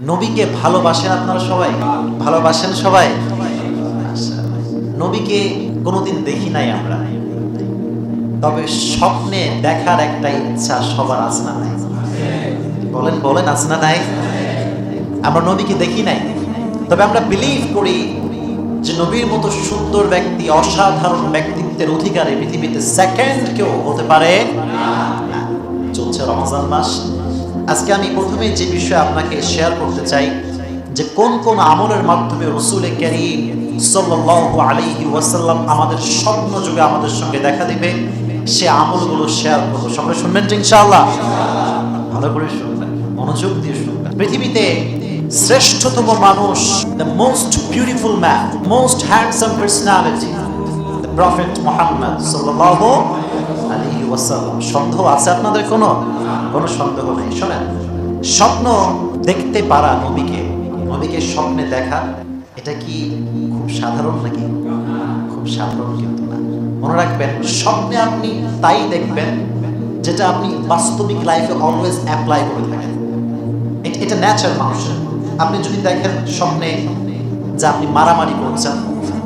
নবীকে ভালোবাসেন আপনারা সবাই? ভালোবাসেন সবাই? আচ্ছা। নবীকে কোনোদিন দেখি নাই আমরা। তবে স্বপ্নে দেখার একটা ইচ্ছা সবার আছে না নাই? বলেন বলেন, আছে না নাই? আমরা নবীকে দেখি নাই। তবে আমরা বিলিভ করি যে নবীর মতো সুন্দর ব্যক্তি, অসাধারণ ব্যক্তিত্বের অধিকারে পৃথিবীতে সেকেন্ড কেউ হতে পারে চলছে রমজান মাস। আজকে আমি প্রথমে যে বিষয়ে আপনাকে শেয়ার করতে চাই, যে কোন কোন আমলের মাধ্যমে রসুল করিম সাল্লাল্লাহু আলাইহি ওয়াসাল্লাম আমাদের স্বপ্ন যুগে আমাদের সঙ্গে দেখা দিবে, সে আমলগুলো শেয়ার করব। সবাই শুনবেন ইনশাআল্লাহ? ভালো করে শুনবেন, মনোযোগ দিয়ে শুনবেন। পৃথিবীতে শ্রেষ্ঠতম মানুষ the most beautiful man most handsome personality prophet Muhammad সাল্লাল্লাহু আলাইহি ওয়াসাল্লাম। সন্দেহ আছে আপনাদের কোনো? কোনো সন্দেহ নেই। শোনেন, স্বপ্ন দেখতে পারা নবীকে নবীকে স্বপ্নে দেখা, এটা কি খুব সাধারণ নাকি? খুব সাধারণ কিন্তু না। মনে রাখবেন, স্বপ্নে আপনি তাই দেখবেন যেটা আপনি বাস্তবিক লাইফে অলওয়েজ অ্যাপ্লাই করে থাকেন। এটা ন্যাচার মানুষের। আপনি যদি দেখেন স্বপ্নে যে আপনি মারামারি করছেন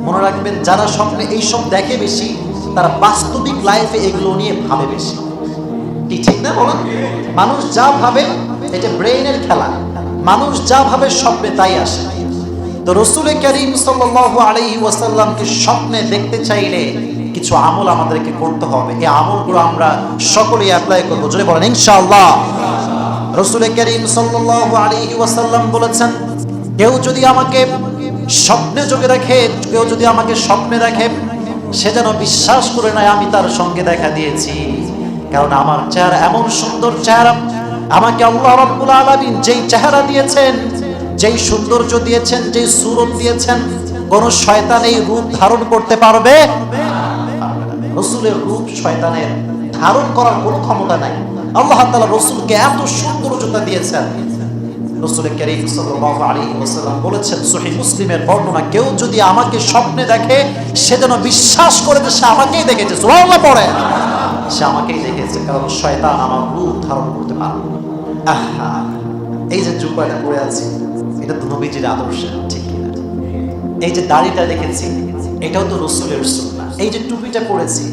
মনে রাখবেন, যারা স্বপ্নে এইসব দেখে বেশি, তারা বাস্তবিক লাইফে এগুলো নিয়ে ভাবে বেশি। কি ঠিক না বলুন মানুষ যা ভাবে, এটা ব্রেইনের খেলা। মানুষ যা ভাবে, স্বপ্নে তাই আসে। তো রসুল করিম সাল্লাল্লাহু আলাইহি ওয়াসাল্লামকে স্বপ্নে দেখতে চাইলে কিছু আমল আমাদেরকে করতে হবে। এই আমলগুলো আমরা সকলেই অ্যাপ্লাই করব। যদি বলেন, ইনশাআল্লাহ। রসুল করিম সাল্লাল্লাহু আলাইহি ওয়াসাল্লাম বলেছেন, কেউ যদি আমাকে স্বপ্নে যোগে দেখে, কেউ যদি আমাকে স্বপ্নে দেখে, সে যেন বিশ্বাস করে নেয় আমি তার সঙ্গে দেখা দিয়েছি। কারণ আমার চেহারা এমন সুন্দর চেহারা, আমাকে আল্লাহ রাব্বুল আলামিন যেই চেহারা দিয়েছেন, যেই সৌন্দর্য দিয়েছেন, যেই সুরত দিয়েছেন, কোন শয়তান এই রূপ ধারণ করতে পারবে। রসুলের রূপ শয়তানের ধারণ করার কোনো ক্ষমতা নাই। আল্লাহ তাআলা রসুলকে এত সৌন্দর্যতা দিয়েছেন। বলেছেন মুসলিমের বর্ণনা, কেউ যদি আমাকে স্বপ্নে দেখে, সে যেন বিশ্বাস করে যে সে আমাকেই দেখেছে। পড়ে। সে আমাকেই দেখেছে, কারণ শয়তান আমার রূপ ধারণ করতে আহা, এই যে জুব্বাটা পরে আছি, এটা তো নবীজির আদর্শ, ঠিক কিনা এই যে দাড়িটা রেখেছি এটাও তো রসুলের সুন্না এই যে টুপিটা পরেছি,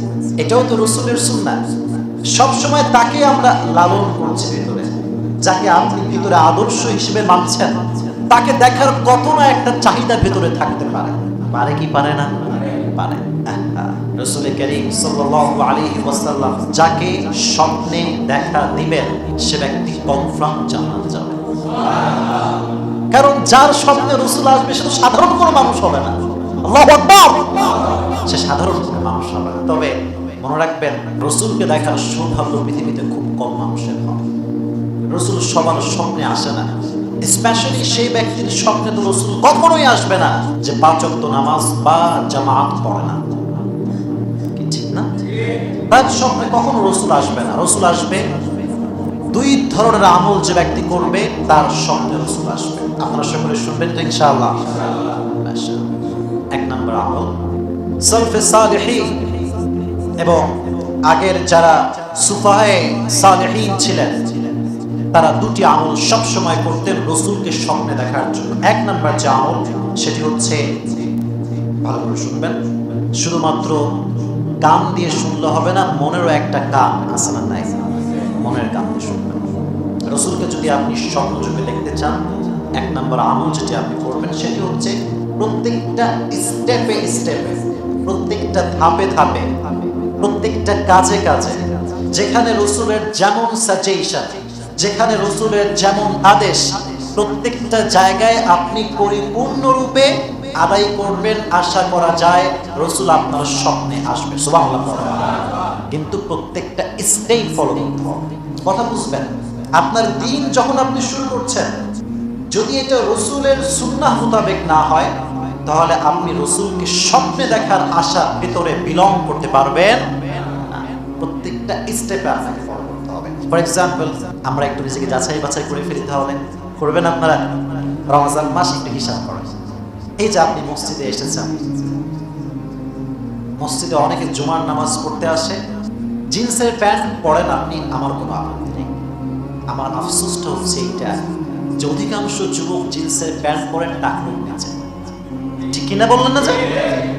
এটাও তো রসুলের সুন্না সব সময় তাকে আমরা লালন করছি ভিতরে। যাকে আপনি ভিতরে আদর্শ হিসেবে মানছেন, তাকে দেখার কত না একটা চাহিদা ভিতরে থাকতে পারে। পারে কি পারে না? পারে। রসুল করিম সাল্লাল্লাহু আলাইহি ওয়াসাল্লাম যাকে স্বপ্নে দেখা দিবেন, সে ব্যক্তি কনফার্ম যাবে। কারণ যার স্বপ্নে রসুল আসবে, সে তো সাধারণ কোনো মানুষ হবে না। আল্লাহু আকবার! সে সাধারণ কোনো মানুষ হবে না। তবে মনে রাখবেন, রসুলকে দেখার সৌভাগ্য পৃথিবীতে খুব কম মানুষের হয়। রসুল সবার স্বপ্নে আসে না। স্পেশালি সেই ব্যক্তির স্বপ্নে তো রসুল কখনোই আসবে না যে পাচক তো নামাজ বা জামাত পড়ে না। ঠিক না? তার স্বপ্নে কখনো রসুল আসবে না। রসুল আসবে, দুই ধরনের আমল যে ব্যক্তি করবে, তার স্বপ্নে রসুল আসবে। আপনারা সকলে শুনবেন তো ইনশাআল্লাহ। এক নম্বর আমল এবং আগের যারা সুফাহে সালেহীন ছিলেন তারা দুটি আমল সব সময় করতেন রসুলকে স্বপ্নে দেখার জন্য। এক নম্বর যে আমল, সেটি হচ্ছে, ভালো করে শুনবেন, শুধুমাত্র কান দিয়ে শুনলে হবে না, মনেরও একটা কান আছে না নাই? মনের কান দিয়ে শুনবেন। রসুলকে যদি আপনি স্বপ্ন যুগে দেখতে চান, এক নম্বর আমল যেটি আপনি করবেন, সেটি হচ্ছে প্রত্যেকটা স্টেপে স্টেপে প্রত্যেকটা ধাপে ধাপে, প্রত্যেকটা কাজে কাজে, যেখানে রসুলের যেমন সাজেশন যেখানে রসুলের যেমন আদেশ, প্রত্যেকটা জায়গায় আপনি পরিপূর্ণরূপে আদায় করবেন, আশা করা যায় রসুল আপনার স্বপ্নে আসবে। কিন্তু প্রত্যেকটা স্টেপ ফলো করতে হবে। কথা বুঝবেন? আপনার দিন যখন আপনি শুরু করছেন, যদি এটা রসুলের সুন্না মোতাবেক না হয়, তাহলে আপনি রসুলকে স্বপ্নে দেখার আশা ভেতরে বিলং করতে পারবেন প্রত্যেকটা স্টেপে আপনাকে ফর এক্সাম্পল আমরা একটু নিজেকে যাচাই বাছাই করে ফেলি তাহলে। করবেন আপনারা? রমজান মাস একটু হিসাব করেন। এই যে আপনি মসজিদে এসেছেন। মসজিদে অনেকে জুমার নামাজ পড়তে আসে। জিন্সের প্যান্ট পরেন আপনি, আমার কোনো আপত্তি নেই। আমার আফসোসটা হচ্ছে এইটা যে অধিকাংশ যুবক জিন্সের প্যান্ট পরেন, টাকনুর নিচে। ঠিক কিনা বললেন না যে?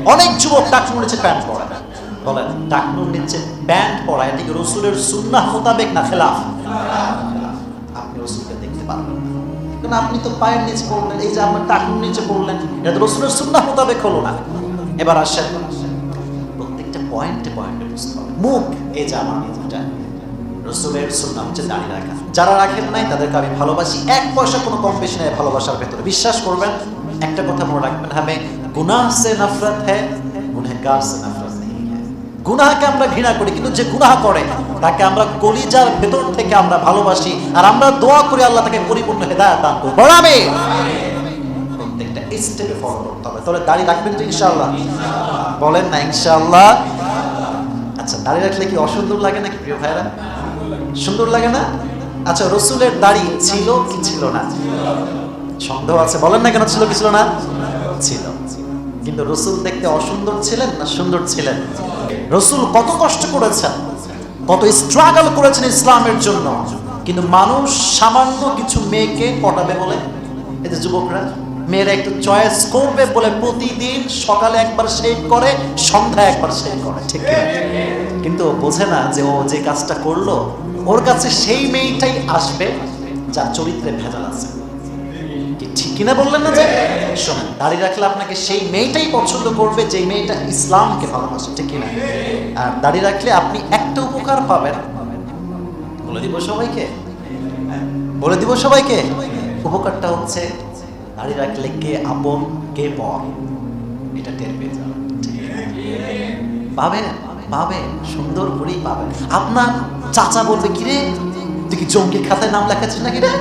অনেক যুবক টাকনুর নিচে প্যান্ট পরে বলেন টাকনুর নিচে প্যান্ট পরা এদিকে রসুলের সুন্নাহ মোতাবেক না খেলাফ? আপনি রসুলকে দেখতে পারবেন আপনি তো পায়ের নিচে পড়লেন? এই যে আপনার নিচে পড়লেন, এটা তো রসুলের সুন্নাহ মোতাবেক হলো না। এবার আসেন। প্রত্যেকটা পয়েন্টে পয়েন্টে বুঝতে হবে। মুখ, এই যে আমার এটা রসুলের সুন্নাহ হচ্ছে দাঁড়িয়ে রাখা। যারা রাখেন নাই, তাদেরকে আমি ভালোবাসি। এক পয়সা কোনো কম বেশি নেই ভালোবাসার ভেতরে বিশ্বাস করবেন। একটা কথা মনে রাখবেন হবে গুনাহ সে নফরত হ্যাঁ সে নফরত। হ্যাঁ গুনাহকে আমরা ঘৃণা করি, কিন্তু যে গুনাহ করে, তাকে আমরা কলিজার ভেতর থেকে আমরা ভালোবাসি, আর আমরা দোয়া করি আল্লাহ তাকে পরিপূর্ণ হেদায়েত দান করুন। বড় আমি প্রত্যেকটা স্টেপে ফলো করতে হবে। তাহলে দাঁড়িয়ে রাখবেন তো ইনশাআল্লাহ? বলেন না, ইনশাআল্লাহ। আচ্ছা দাড়ি রাখলে কি অসুন্দর লাগে নাকি প্রিয় ভাইরা সুন্দর লাগে না? আচ্ছা রসুলের দাড়ি ছিল কি ছিল না? সন্দেহ আছে। বলেন না কেন ছিল কি ছিল না? ছিল। কিন্তু রসুল দেখতে অসুন্দর ছিলেন না সুন্দর ছিলেন? রসুল কত কষ্ট করেছেন, কত স্ট্রাগল করেছেন ইসলামের জন্য। কিন্তু মানুষ সামান্য কিছু মেয়েকে পটাবে বলে যে যুবকরা, মেয়েরা একটু চয়েস করবে বলে প্রতিদিন সকালে একবার শেভ করে, সন্ধ্যায় একবার শেভ করে, ঠিক কিনা? কিন্তু বোঝে না যে ও যে কাজটা করল, ওর কাছে সেই মেয়েটাই আসবে যার চরিত্রে ভেজাল আছে। ঠিক কিনা বললেন না যে? শোনেন দাড়ি রাখলে আপনাকে সেই মেয়েটাই পছন্দ করবে যে মেয়েটা ইসলামকে ভালোবাসে, ঠিক কিনা? আর দাড়ি রাখলে আপনি একটা উপকার পাবেন। বলে দিব সবাইকে? বলে দিব সবাইকে? উপকারটা হচ্ছে দাড়ি রাখলে কে আপন, কে পর এটা টের পেয়ে যাবেন পাবেন, সুন্দর করেই পাবেন। আপনার চাচা বলবে, কিরে, তুই কি জঙ্গি খাতায় নাম লেখাচ্ছিস নাকি রে?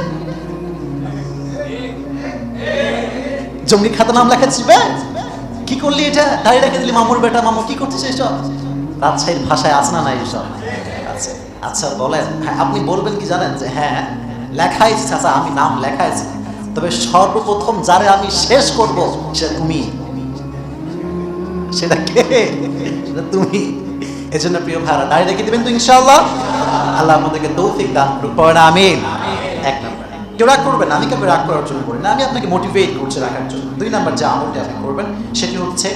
জঙ্গি খাতা নাম লেখাচ্ছিস বে? কি করলি এটা? দাঁড়িয়ে রেখে দিলি মামুর বেটা, মামু কি করছিস এসব? রাজশাহীর ভাষায় আছে না নাই এসব? আচ্ছা আচ্ছা বলেন। হ্যাঁ আপনি বলবেন কি জানেন যে হ্যাঁ লেখাইছি চাচা আমি নাম লেখাইছি তবে সর্বপ্রথম যারে আমি শেষ করব সে তুমি। সেটা কে? সেটা তুমি। এজন্য প্রিয় ভাইরা দাঁড়িয়ে রেখে দিবেন তো ইনশাআল্লাহ? আল্লাহ আমাদেরকে তৌফিক দান করুক। পড়েন, আমিন। কেউ রাগ করবেন আমি কাউকে রাগ করার জন্য করি না, আমি আপনাকে মোটিভেট করছি রাখার জন্য। দুই নাম্বার যে আমলটি আপনি করবেন, সেটি হচ্ছে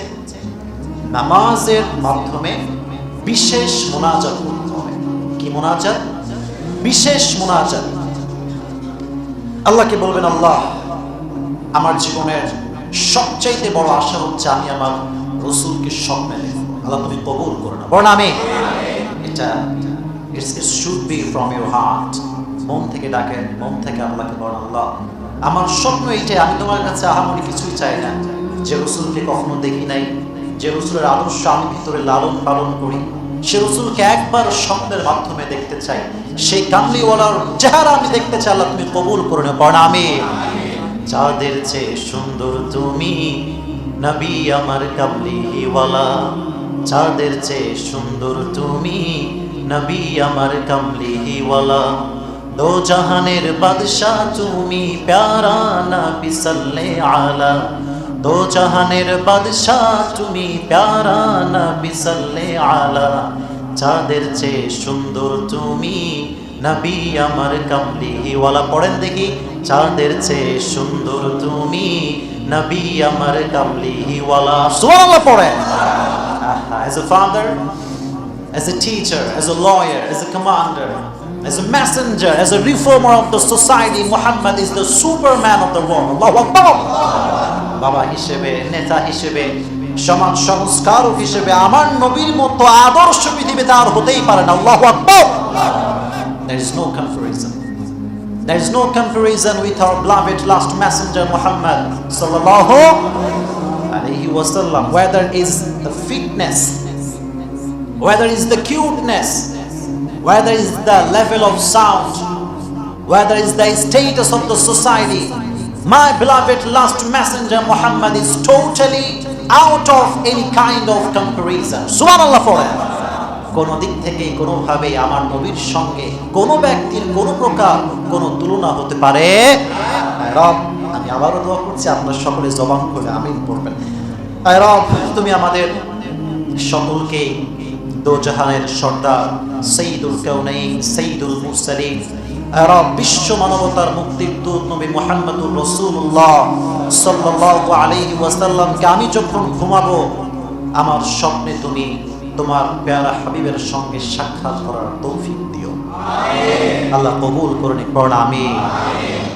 নামাজের মাধ্যমে বিশেষ মোনাজাত কি মোনাজাত? বিশেষ মোনাজাত। আল্লাহকে বলবেন, আল্লাহ, আমার জীবনের সবচাইতে বড় আশা হচ্ছে আমি আমার রসুলকে স্বপ্নে দেখব আল্লাহ তুমি কবুল করো না। বল আমি এটা it's it should be from your heart মন থেকে ডাকেন, মন থেকে আল্লাহকে বলেন, আল্লাহ, আমার স্বপ্ন এইটাই, আমি তোমার কাছে আহামরি কিছুই চাই না। যে রসুলকে কখনো দেখি নাই, যে রসুলের আদর্শ আমি ভিতরে লালন পালন করি, সে রসুলকে একবার স্বপ্নের মাধ্যমে দেখতে চাই। সেই কামলিওয়ালার চেহারা আমি দেখতে চাই, আল্লাহ তুমি কবুল করে নেব আমি চাঁদের চেয়ে সুন্দর তুমি নবী আমার কামলিওয়ালা চাঁদের চেয়ে সুন্দর তুমি নবী আমার কামলিওয়ালা দো জাহানের বাদশাহ তুমি প্যারা নবী সাল্লে আলা। দো জাহানের বাদশাহ তুমি প্যারা নবী সাল্লে আলা। চাঁদের চেয়ে সুন্দর তুমি নবী আমার কামলিওয়ালা পড়েন দেখি চাঁদের চেয়ে সুন্দর তুমি নবী আমার কামলিওয়ালা সুবহানাল্লাহ পড়েন। as a father, as a teacher, as a lawyer, as a commander as a messenger as a reformer of the society Muhammad is the superman of the world Allahu Akbar বাবা হিসেবে নেতা হিসেবে সমাজ সংস্কারক হিসেবে আমার নবীর মতো আদর্শ পৃথিবীতে আর হতেই পারে না আল্লাহু আকবার there is no comparison there is no comparison with our beloved last messenger Muhammad sallallahu alayhi wasallam whether is the fitness whether is the cuteness whether is the level of sound whether is the status of the society my beloved last messenger Muhammad is totally out of any kind of comparison subhanallah for it কোনো দিক থেকে কোনোভাবে আমার নবীর সঙ্গে কোনো ব্যক্তির কোনো প্রকার কোনো তুলনা হতে পারে রব আমি আবারও দোয়া করছি আপনার সকলে জবান করে আমিন পড়বেন রব তুমি আমাদের সকলকে দো জাহানের সর্দার সঈদুল কৌনাইন সঈদুল মুরসালিন। বিশ্ব মানবতার মুক্তির দূত নবী মোহাম্মদুর রসুল্লাহ সাল্লাল্লাহু আলাইহি ওয়াসাল্লামকে আমি যখন ঘুমাবো, আমার স্বপ্নে তুমি তোমার পেয়ারা হাবিবের সঙ্গে সাক্ষাৎ করার তৌফিক দিও। আল্লাহ কবুল করুন পড়া আমি